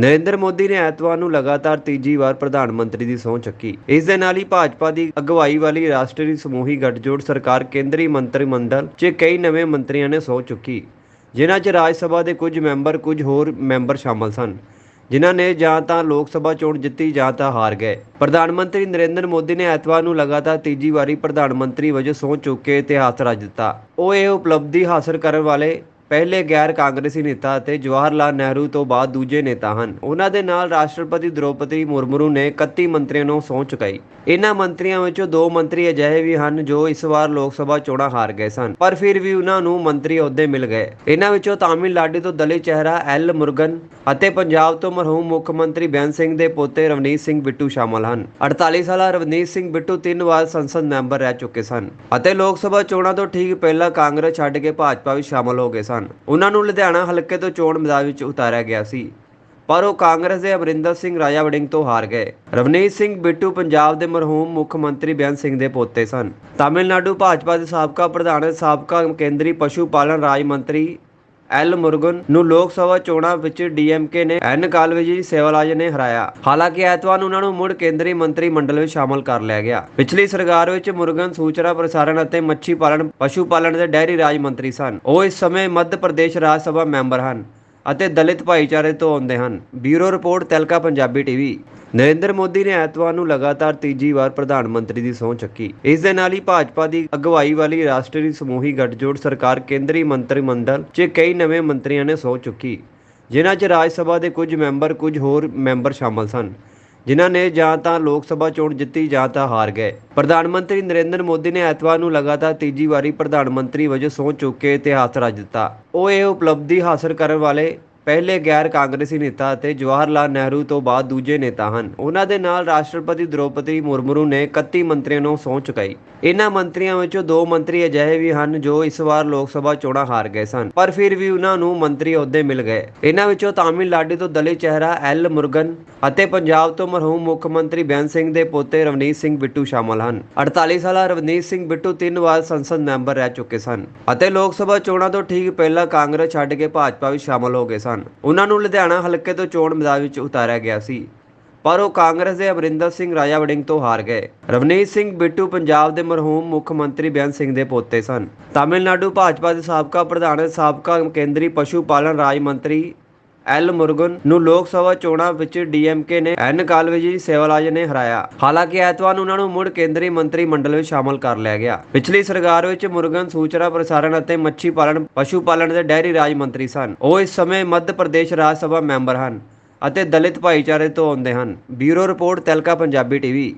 ਨਰਿੰਦਰ ਮੋਦੀ ਨੇ ਐਤਵਾਰ ਨੂੰ ਲਗਾਤਾਰ ਤੀਜੀ ਵਾਰ ਪ੍ਰਧਾਨ ਮੰਤਰੀ ਦੀ ਸਹੁੰ ਚੱਕੀ। ਇਸ ਦੇ ਨਾਲ ਹੀ ਭਾਜਪਾ ਦੀ ਅਗਵਾਈ ਵਾਲੀ ਰਾਸ਼ਟਰੀ ਸਮੂਹੀ ਗੱਠਜੋੜ ਸਰਕਾਰ ਕੇਂਦਰੀ ਮੰਤਰੀ ਮੰਡਲ 'ਚ ਕਈ ਨਵੇਂ ਮੰਤਰੀਆਂ ਨੇ ਸਹੁੰ ਚੁੱਕੀ। ਜਿਨ੍ਹਾਂ 'ਚ ਰਾਜ ਸਭਾ ਦੇ ਕੁਝ ਮੈਂਬਰ, ਕੁਝ ਹੋਰ ਮੈਂਬਰ ਸ਼ਾਮਲ ਸਨ। ਜਿਨ੍ਹਾਂ ਨੇ ਜਾਂ ਤਾਂ ਲੋਕ ਸਭਾ ਚੋਣ ਜਿੱਤੀ ਜਾਂ ਤਾਂ ਹਾਰ ਗਏ। ਪ੍ਰਧਾਨ ਮੰਤਰੀ ਨਰਿੰਦਰ ਮੋਦੀ ਨੇ ਐਤਵਾਰ ਨੂੰ ਲਗਾਤਾਰ ਤੀਜੀ ਵਾਰੀ ਪ੍ਰਧਾਨ ਮੰਤਰੀ ਵਜੋਂ ਸਹੁੰ ਚੁੱਕ ਕੇ ਇਤਿਹਾਸ ਰਚ ਦਿੱਤਾ। ਉਹ ਇਹ ਉਪਲਬਧੀ ਹਾਸਲ ਕਰਨ ਵਾਲੇ ਪਹਿਲੇ ਗੈਰ ਕਾਂਗਰਸੀ ਨੇਤਾ ਅਤੇ ਜਵਾਹਰ ਲਾਲ ਨਹਿਰੂ ਤੋਂ ਬਾਅਦ ਦੂਜੇ ਨੇਤਾ ਹਨ। ਉਹਨਾਂ ਦੇ ਨਾਲ ਰਾਸ਼ਟਰਪਤੀ ਦ੍ਰੋਪਦੀ ਮੁਰਮੂ ਨੇ 31 ਮੰਤਰੀਆਂ ਨੂੰ ਸਹੁੰ ਚੁਕਾਈ। ਇਹਨਾਂ ਮੰਤਰੀਆਂ ਵਿੱਚੋਂ ਦੋ ਮੰਤਰੀ ਅਜਿਹੇ ਵੀ ਹਨ ਜੋ ਇਸ ਵਾਰ ਲੋਕ ਸਭਾ ਚੋਣਾਂ ਹਾਰ ਗਏ ਸਨ। ਪਰ ਫਿਰ ਵੀ ਉਹਨਾਂ ਨੂੰ ਮੰਤਰੀ ਅਹੁਦੇ ਮਿਲ ਗਏ। ਇਹਨਾਂ ਵਿੱਚੋਂ ਤਾਮਿਲਨਾਡੂ ਤੋਂ ਦਲਿਤ ਚਿਹਰਾ ਐਲ ਮੁਰਗਨ ਅਤੇ ਪੰਜਾਬ ਤੋਂ ਮਰਹੂਮ ਮੁੱਖ ਮੰਤਰੀ ਬੈਨ ਸਿੰਘ ਦੇ ਪੋਤੇ ਰਵਨੀਤ ਸਿੰਘ ਬਿੱਟੂ ਸ਼ਾਮਲ ਹਨ। 48 ਸਾਲਾ ਰਵਨੀਤ ਸਿੰਘ ਬਿੱਟੂ ਤਿੰਨ ਵਾਰ ਸੰਸਦ ਮੈਂਬਰ ਰਹਿ ਚੁੱਕੇ ਸਨ ਅਤੇ ਲੋਕ ਸਭਾ ਚੋਣਾਂ ਤੋਂ ਠੀਕ ਪਹਿਲਾਂ ਕਾਂਗਰਸ ਛੱਡ ਕੇ ਭਾਜਪਾ ਵਿੱਚ ਸ਼ਾਮਲ ਹੋ ਗਏ ਸਨ। ਉਹਨਾਂ ਨੂੰ ਲੁਧਿਆਣਾ ਹਲਕੇ ਤੋਂ ਚੋਣ ਮੈਦਾਨ ਵਿੱਚ ਉਤਾਰਿਆ ਗਿਆ ਸੀ। ਪਰ ਉਹ ਕਾਂਗਰਸ ਦੇ ਅਮਰਿੰਦਰ ਸਿੰਘ ਰਾਜਾ ਵੜਿੰਗ ਤੋਂ ਹਾਰ ਗਏ। ਰਵਨੀਤ ਸਿੰਘ ਬਿੱਟੂ ਪੰਜਾਬ ਦੇ ਮਰਹੂਮ ਮੁੱਖ ਮੰਤਰੀ ਬੇਅੰਤ ਸਿੰਘ ਦੇ ਪੋਤੇ ਸਨ। ਤਾਮਿਲਨਾਡੂ ਭਾਜਪਾ ਦੇ ਸਾਬਕਾ ਪ੍ਰਧਾਨ, ਸਾਬਕਾ ਕੇਂਦਰੀ ਪਸ਼ੂ ਪਾਲਣ ਰਾਜ ਮੰਤਰੀ ਐਲ ਮੁਰਗਨ ਨੂੰ ਲੋਕ ਸਭਾ ਚੋਣਾਂ ਵਿੱਚ ਡੀਐਮਕੇ ਨੇ ਐਨ ਕਾਲਵੇਜੀ ਸੇਵਾਲਾਜ ਨੇ ਹਰਾਇਆ। ਹਾਲਾਂਕਿ ਐਤਵਾਰ ਨੂੰ ਉਹਨਾਂ ਨੂੰ ਮੁੜ ਕੇਂਦਰੀ ਮੰਤਰੀ ਮੰਡਲ ਵਿੱਚ ਸ਼ਾਮਲ ਕਰ ਲਿਆ ਗਿਆ। ਪਿਛਲੀ ਸਰਕਾਰ ਵਿੱਚ ਮੁਰਗਨ ਸੂਚਨਾ ਪ੍ਰਸਾਰਣ ਅਤੇ ਮੱਛੀ ਪਾਲਣ, ਪਸ਼ੂ ਪਾਲਣ ਦੇ ਡੈਰੀ ਰਾਜ ਮੰਤਰੀ ਸਨ। ਉਹ ਇਸ ਸਮੇਂ ਮੱਧ ਪ੍ਰਦੇਸ਼ ਰਾਜ ਸਭਾ ਮੈਂਬਰ ਹਨ। ਅਤੇ ਦਲਿਤ ਭਾਈਚਾਰੇ ਤੋਂ ਆਉਂਦੇ ਹਨ। ਬਿਊਰੋ ਰਿਪੋਰਟ, ਤਲਕਾ ਪੰਜਾਬੀ ਟੀਵੀ। ਨਰਿੰਦਰ ਮੋਦੀ ਨੇ ਐਤਵਾਰ ਨੂੰ ਲਗਾਤਾਰ ਤੀਜੀ ਵਾਰ ਪ੍ਰਧਾਨ ਮੰਤਰੀ ਦੀ ਸਹੁੰ ਚੱਕੀ। ਇਸ ਦੇ ਨਾਲ ਹੀ ਭਾਜਪਾ ਦੀ ਅਗਵਾਈ ਵਾਲੀ ਰਾਸ਼ਟਰੀ ਸਮੂਹੀ ਗੱਠਜੋੜ ਸਰਕਾਰ ਕੇਂਦਰੀ ਮੰਤਰੀ ਮੰਡਲ 'ਚ ਕਈ ਨਵੇਂ ਮੰਤਰੀਆਂ ਨੇ ਸਹੁੰ ਚੁੱਕੀ, ਜਿਨ੍ਹਾਂ 'ਚ ਰਾਜ ਸਭਾ ਦੇ ਕੁਝ ਮੈਂਬਰ, ਕੁਝ ਹੋਰ ਮੈਂਬਰ ਸ਼ਾਮਲ ਸਨ। ਜਿਨ੍ਹਾਂ ਨੇ ਜਾਂ ਤਾਂ ਲੋਕ ਸਭਾ ਚੋਣ ਜਿੱਤੀ ਜਾਂ ਤਾਂ ਹਾਰ ਗਏ। ਪ੍ਰਧਾਨ ਮੰਤਰੀ ਨਰਿੰਦਰ ਮੋਦੀ ਨੇ ਐਤਵਾਰ ਨੂੰ ਲਗਾਤਾਰ ਤੀਜੀ ਵਾਰੀ ਪ੍ਰਧਾਨ ਮੰਤਰੀ ਵਜੋਂ ਸਹੁੰ ਚੁੱਕ ਕੇ ਇਤਿਹਾਸ ਰਚ ਦਿੱਤਾ। ਉਹ ਇਹ ਉਪਲਬਧੀ ਹਾਸਲ ਕਰਨ ਵਾਲੇ ਪਹਿਲੇ ਗੈਰ ਕਾਂਗਰਸੀ ਨੇਤਾ ਅਤੇ ਜਵਾਹਰ ਲਾਲ ਨਹਿਰੂ ਤੋਂ ਬਾਅਦ ਦੂਜੇ ਨੇਤਾ ਹਨ। ਉਹਨਾਂ ਦੇ ਨਾਲ ਰਾਸ਼ਟਰਪਤੀ ਦ੍ਰੋਪਦੀ ਮੁਰਮੂ ਨੇ 31 ਮੰਤਰੀਆਂ ਨੂੰ ਸਹੁੰ ਚੁਕਾਈ। ਇਹਨਾਂ ਮੰਤਰੀਆਂ ਵਿੱਚੋਂ ਦੋ ਮੰਤਰੀ ਅਜਿਹੇ ਵੀ ਹਨ ਜੋ ਇਸ ਵਾਰ ਲੋਕ ਸਭਾ ਚੋਣਾਂ ਹਾਰ ਗਏ ਸਨ, ਪਰ ਫਿਰ ਵੀ ਉਹਨਾਂ ਨੂੰ ਮੰਤਰੀ ਅਹੁਦੇ ਮਿਲ ਗਏ। ਇਹਨਾਂ ਵਿੱਚੋਂ ਤਾਮਿਲਨਾਡੂ ਤੋਂ ਦਲਿਤ ਚਿਹਰਾ ਐਲ ਮੁਰਗਨ ਅਤੇ ਪੰਜਾਬ ਤੋਂ ਮਰਹੂਮ ਮੁੱਖ ਮੰਤਰੀ ਬੈਨ ਸਿੰਘ ਦੇ ਪੋਤੇ ਰਵਨੀਤ ਸਿੰਘ ਬਿੱਟੂ ਸ਼ਾਮਲ ਹਨ। 48 ਸਾਲਾ ਰਵਨੀਤ ਸਿੰਘ ਬਿੱਟੂ ਤਿੰਨ ਵਾਰ ਸੰਸਦ ਮੈਂਬਰ ਰਹਿ ਚੁੱਕੇ ਸਨ ਅਤੇ ਲੋਕ ਸਭਾ ਚੋਣਾਂ ਤੋਂ ਠੀਕ ਪਹਿਲਾਂ ਕਾਂਗਰਸ ਛੱਡ ਕੇ ਭਾਜਪਾ ਵਿੱਚ ਸ਼ਾਮਲ ਹੋ ਗਏ ਸਨ। ਉਹਨਾਂ ਨੂੰ ਲੁਧਿਆਣਾ ਹਲਕੇ ਤੋਂ ਚੋਣ ਮੈਦਾਨ ਵਿੱਚ ਉਤਾਰਿਆ ਗਿਆ ਸੀ। ਪਰ ਉਹ ਕਾਂਗਰਸ ਦੇ ਅਮਰਿੰਦਰ ਸਿੰਘ ਰਾਜਾ ਵੜਿੰਗ ਤੋਂ ਹਾਰ ਗਏ। ਰਵਨੀਤ ਸਿੰਘ ਬਿੱਟੂ ਪੰਜਾਬ ਦੇ ਮਰਹੂਮ ਮੁੱਖ ਮੰਤਰੀ ਬੇਅੰਤ ਸਿੰਘ ਦੇ ਪੋਤੇ ਸਨ। ਤਾਮਿਲਨਾਡੂ ਭਾਜਪਾ ਦੇ ਸਾਬਕਾ ਪ੍ਰਧਾਨ, ਸਾਬਕਾ ਕੇਂਦਰੀ ਪਸ਼ੂ ਪਾਲਣ ਰਾਜ ਮੰਤਰੀ ਐਲ ਮੁਰਗਨ ਨੂੰ ਲੋਕ ਸਭਾ ਚੋਣਾਂ ਵਿੱਚ ਡੀਐਮਕੇ ਨੇ ਐਨ ਕਾਲਵੇਜੀ ਸੇਵਾਲਾਜ ਨੇ ਹਰਾਇਆ। ਹਾਲਾਂਕਿ ਐਤਵਾਰ ਨੂੰ ਉਹਨਾਂ ਨੂੰ ਮੁੜ ਕੇਂਦਰੀ ਮੰਤਰੀ ਮੰਡਲ ਵਿੱਚ ਸ਼ਾਮਲ ਕਰ ਲਿਆ ਗਿਆ। ਪਿਛਲੀ ਸਰਕਾਰ ਵਿੱਚ ਮੁਰਗਨ ਸੂਚਨਾ ਪ੍ਰਸਾਰਣ ਅਤੇ ਮੱਛੀ ਪਾਲਣ, ਪਸ਼ੂ ਪਾਲਣ ਦੇ ਡੈਰੀ ਰਾਜ ਮੰਤਰੀ ਸਨ। ਉਹ ਇਸ ਸਮੇਂ ਮੱਧ ਪ੍ਰਦੇਸ਼ ਰਾਜ ਸਭਾ ਮੈਂਬਰ ਹਨ ਅਤੇ ਦਲਿਤ ਭਾਈਚਾਰੇ ਤੋਂ ਆਉਂਦੇ ਹਨ। ਬਿਊਰੋ ਰਿਪੋਰਟ ਤਲਕਾ ਪੰਜਾਬੀ ਟੀਵੀ।